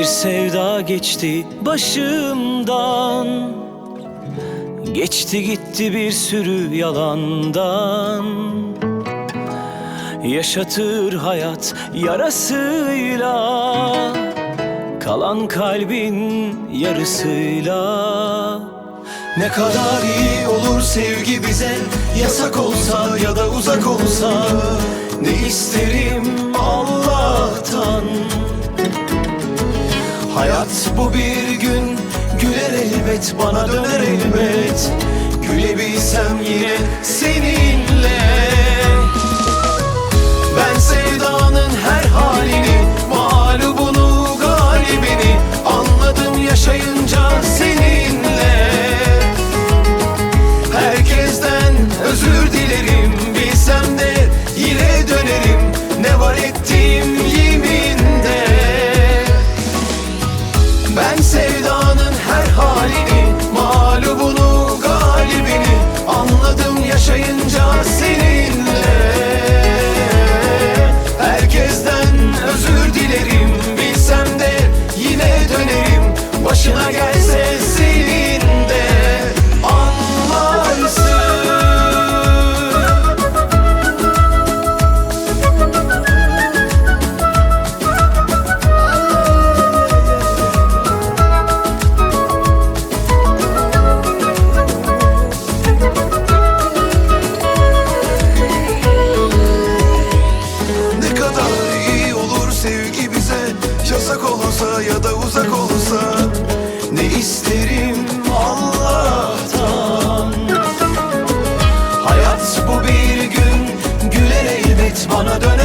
Bir sevda geçti başımdan. Geçti gitti bir sürü yalandan. Yaşatır hayat yarasıyla Kalan kalbin yarısıyla. Ne kadar iyi olur sevgi bize Yasak olsa ya da uzak olsa. Ne isterim Allah'tan Hayat bu bir gün Güler elbet bana döner elbet. Gülebilsem yine seninle Ne kadar iyi olur sevgi bize. Yasak olursa ya da uzak olursa Ne isterim Allah'tan? Hayat bu bir gün Güler elbet bana döner